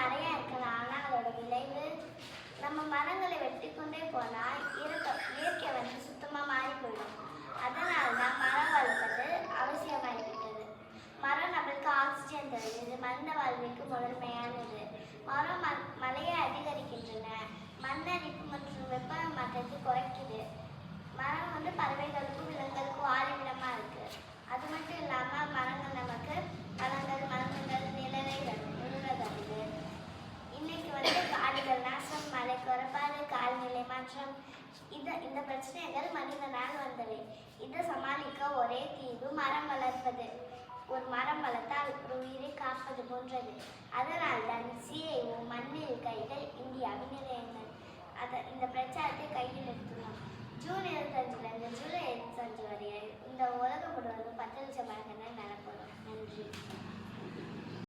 நிறையா இருக்கலாம் ஆனால் அதோட விளைவு நம்ம மரங்களை வெட்டி கொண்டே போனால் இயற்கை இயற்கை வந்து சுத்தமாக மாறி போயிடும் அதனால தான் மரம் வளர்ப்பது அவசியமாகிவிட்டது. மரம் நம்மளுக்கு ஆக்சிஜன் தருகிறது. மனித வாழ்விற்கு முதன்மையானது. மரம் ம மலையை அதிகரிக்கின்றன. மண் அரிப்பு மற்றும் வெப்ப மாற்றத்தை குறைக்குது. மரம் வந்து பறவைகளுக்கும் விலங்கு மாற்றம் இந்த இந்த பிரச்சனைகள் மனிதனால் வந்தவை. இதை சமாளிக்க ஒரே தீர்வு மரம் வளர்ப்பது. ஒரு மரம் வளர்த்தால் ஒரு உயிரை காப்பது போன்றது. அதனால் தான் சிஐஓ மண்ணில் கைகள் இந்திய நிலையங்கள். அதை இந்த பிரச்சாரத்தை கையில் எடுத்துள்ளோம். ஜூன் இருபத்தஞ்சுல இருந்து ஜூலை இருபத்தஞ்சு வரை இந்த உலகம் முழுவதும் பத்து லட்சம் மரங்கள் நடக்கும்